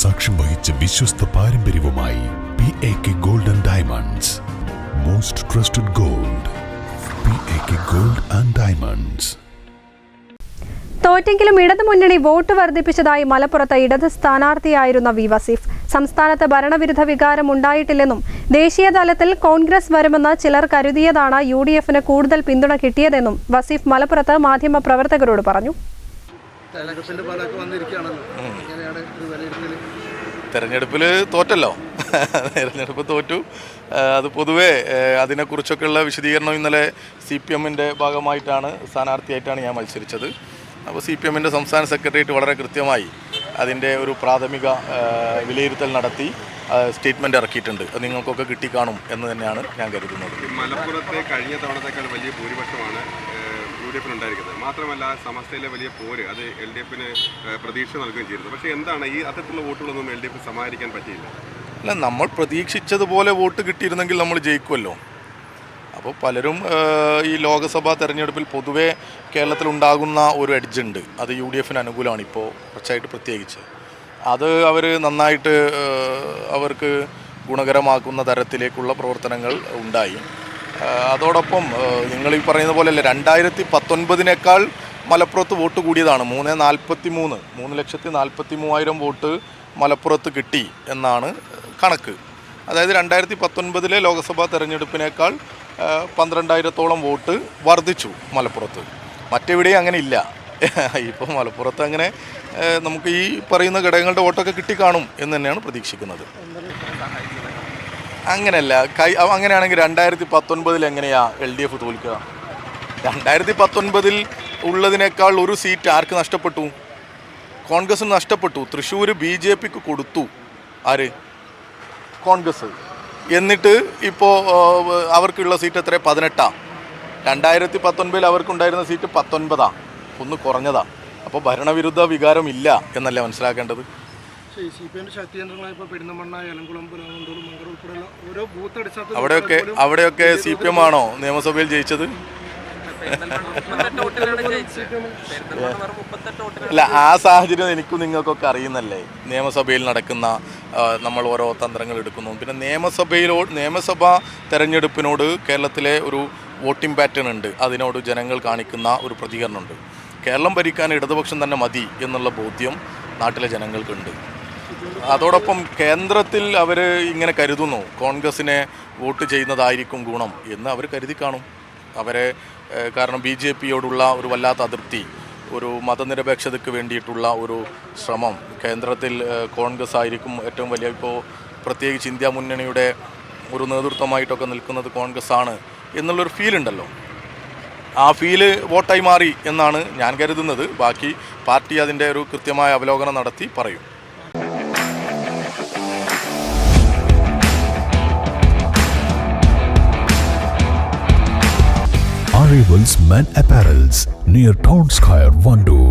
സാക്ഷ്യം വഹിച്ച വിശ്വസ്ത പാരമ്പര്യവുമായി P A K gold and diamonds most trusted gold P A K gold and diamonds തോറ്റെങ്കിലും ഇടതു മുന്നണി വോട്ട് വർദ്ധിപ്പിച്ചതായി മലപ്പുറത്ത് ഇടത് സ്ഥാനാർത്ഥിയായിരുന്ന വി വസീഫ്. സംസ്ഥാനത്ത് ഭരണവിരുദ്ധ വികാരം ഉണ്ടായിട്ടില്ലെന്നും ദേശീയ തലത്തിൽ കോൺഗ്രസ് വരുമെന്ന് ചിലർ കരുതിയതാണ് യു കൂടുതൽ പിന്തുണ കിട്ടിയതെന്നും വസീഫ് മലപ്പുറത്ത് മാധ്യമപ്രവർത്തകരോട് പറഞ്ഞു. തെരഞ്ഞെടുപ്പിന്റെ ഫലമൊക്കെ വന്നിരിക്കുകയാണല്ലോ. എങ്ങനെയാണ് ഇത് വിലയിരുത്തൽ തെരഞ്ഞെടുപ്പിൽ തോറ്റല്ലോ. തെരഞ്ഞെടുപ്പ് തോറ്റു. അത് പൊതുവേ അതിനെക്കുറിച്ചൊക്കെയുള്ള വിശദീകരണം ഇന്നലെ സി പി എമ്മിന്റെ ഭാഗമായിട്ടാണ് സ്ഥാനാർത്ഥിയായിട്ടാണ് ഞാൻ മത്സരിച്ചത്. അപ്പോൾ സി പി എമ്മിന്റെ സംസ്ഥാന സെക്രട്ടേറിയറ്റ് വളരെ കൃത്യമായി അതിന്റെ ഒരു പ്രാഥമിക വിലയിരുത്തൽ നടത്തി സ്റ്റേറ്റ്മെന്റ് ഇറക്കിയിട്ടുണ്ട്. അത് നിങ്ങൾക്കൊക്കെ കിട്ടിക്കാണും എന്ന് തന്നെയാണ് ഞാൻ കരുതുന്നത്. മലപ്പുറത്തെ കഴിഞ്ഞ തവണത്തേക്കാൾ വലിയ ഭൂരിപക്ഷമാണ് യു ഡി എഫിന് ഉണ്ടായിരിക്കുന്നത്. മാത്രമല്ല സമസ്തയിലെ വലിയ പോര് അത് എൽ ഡി എഫിന് പ്രതീക്ഷ നൽകുകയും ചെയ്യുന്നത് പക്ഷേ എന്താണ് ഈ അത്തരത്തിലുള്ള വോട്ടുകളൊന്നും എൽ ഡി എഫിന് സമാഹരിക്കാൻ പറ്റിയില്ല? അല്ല നമ്മൾ പ്രതീക്ഷിച്ചതുപോലെ വോട്ട് കിട്ടിയിരുന്നെങ്കിൽ നമ്മൾ ജയിക്കുമല്ലോ അപ്പോൾ പലരും ഈ ലോക്സഭാ തെരഞ്ഞെടുപ്പിൽ പൊതുവേ കേരളത്തിലുണ്ടാകുന്ന ഒരു എഡ്ജുണ്ട് അത് യു ഡി എഫിന് അനുകൂലമാണ് ഇപ്പോൾ കുറച്ചായിട്ട് പ്രത്യേകിച്ച്. അത് അവർ നന്നായിട്ട് അവർക്ക് ഗുണകരമാക്കുന്ന തരത്തിലേക്കുള്ള പ്രവർത്തനങ്ങൾ ഉണ്ടായി. അതോടൊപ്പം നിങ്ങൾ ഈ പറയുന്ന പോലെയല്ല രണ്ടായിരത്തി പത്തൊൻപതിനേക്കാൾ മലപ്പുറത്ത് വോട്ട് കൂടിയതാണ്. മൂന്ന് നാൽപ്പത്തി മൂന്ന് മൂന്ന് ലക്ഷത്തി നാൽപ്പത്തി മൂവായിരം വോട്ട് മലപ്പുറത്ത് കിട്ടി എന്നാണ് കണക്ക്. അതായത് രണ്ടായിരത്തി പത്തൊൻപതിലെ ലോക്സഭാ തെരഞ്ഞെടുപ്പിനേക്കാൾ പന്ത്രണ്ടായിരത്തോളം വോട്ട് വർദ്ധിച്ചു മലപ്പുറത്ത്. മറ്റെവിടെയും അങ്ങനെ ഇല്ല ഇപ്പോൾ മലപ്പുറത്ത് അങ്ങനെ നമുക്ക് ഈ പറയുന്ന ഘടകങ്ങളുടെ വോട്ടൊക്കെ കിട്ടിക്കാണും എന്ന് തന്നെയാണ് പ്രതീക്ഷിക്കുന്നത്. അങ്ങനെയല്ല. കൈ അങ്ങനെയാണെങ്കിൽ രണ്ടായിരത്തി പത്തൊൻപതിൽ എങ്ങനെയാ എൽ ഡി എഫ് തോൽക്കുക? രണ്ടായിരത്തി പത്തൊൻപതിൽ ഉള്ളതിനേക്കാൾ ഒരു സീറ്റ് ആർക്ക് നഷ്ടപ്പെട്ടു? കോൺഗ്രസ് നഷ്ടപ്പെട്ടു. തൃശ്ശൂർ ബി ജെ പിക്ക് കൊടുത്തു. ആര്? കോൺഗ്രസ്. എന്നിട്ട് ഇപ്പോൾ അവർക്കുള്ള സീറ്റ് എത്ര പതിനെട്ടാ. രണ്ടായിരത്തി പത്തൊൻപതിൽ അവർക്കുണ്ടായിരുന്ന സീറ്റ് പത്തൊൻപതാ. ഒന്ന് കുറഞ്ഞതാ. അപ്പോൾ ഭരണവിരുദ്ധ വികാരം ഇല്ല എന്നല്ലേ മനസ്സിലാക്കേണ്ടത്? പക്ഷേ ഈ സി പി എമ്മിന്റെ ശക്തി കേന്ദ്രങ്ങളായ ഇപ്പോൾ പെരുന്തമണ്ണ ഏലംകുളം പുലാമന്തോളം മങ്കർ ഉൾപ്പെടെയുള്ള ഓരോ ബൂത്ത് അടിസ്ഥാനത്തിൽ അവിടെയൊക്കെ അവിടെയൊക്കെ സി പി എം ആണോ നിയമസഭയിൽ ജയിച്ചത്? അല്ല ആ സാഹചര്യം എനിക്കും നിങ്ങൾക്കൊക്കെ അറിയുന്നല്ലേ? നിയമസഭയിൽ നടക്കുന്ന നമ്മൾ ഓരോ തന്ത്രങ്ങൾ എടുക്കുന്നു. പിന്നെ നിയമസഭയിലോ നിയമസഭാ തെരഞ്ഞെടുപ്പിനോട് കേരളത്തിലെ ഒരു വോട്ടിംഗ് പാറ്റേൺ ഉണ്ട്. അതിനോട് ജനങ്ങൾ കാണിക്കുന്ന ഒരു പ്രതികരണമുണ്ട്. കേരളം ഭരിക്കാൻ ഇടതുപക്ഷം തന്നെ മതി എന്നുള്ള ബോധ്യം നാട്ടിലെ ജനങ്ങൾക്കുണ്ട്. അതോടൊപ്പം കേന്ദ്രത്തിൽ അവർ ഇങ്ങനെ കരുതുന്നു കോൺഗ്രസിനെ വോട്ട് ചെയ്യുന്നതായിരിക്കും ഗുണം എന്ന് അവർ കരുതി കാണും. അവരെ കാരണം ബി ജെ പിയോടുള്ള ഒരു വല്ലാത്ത അതൃപ്തി ഒരു മതനിരപേക്ഷതയ്ക്ക് വേണ്ടിയിട്ടുള്ള ഒരു ശ്രമം. കേന്ദ്രത്തിൽ കോൺഗ്രസ് ആയിരിക്കും ഏറ്റവും വലിയ ഇപ്പോൾ പ്രത്യേകിച്ച് ഇന്ത്യ മുന്നണിയുടെ ഒരു നേതൃത്വമായിട്ടൊക്കെ നിൽക്കുന്നത് കോൺഗ്രസ് ആണ് എന്നുള്ളൊരു ഫീൽ ഉണ്ടല്ലോ. ആ ഫീൽ വോട്ടായി മാറി എന്നാണ് ഞാൻ കരുതുന്നത്. ബാക്കി പാർട്ടി അതിന്റെ ഒരു കൃത്യമായ അവലോകനം നടത്തി പറയും. Arrivals Men Apparels near Town Square, Vandoor.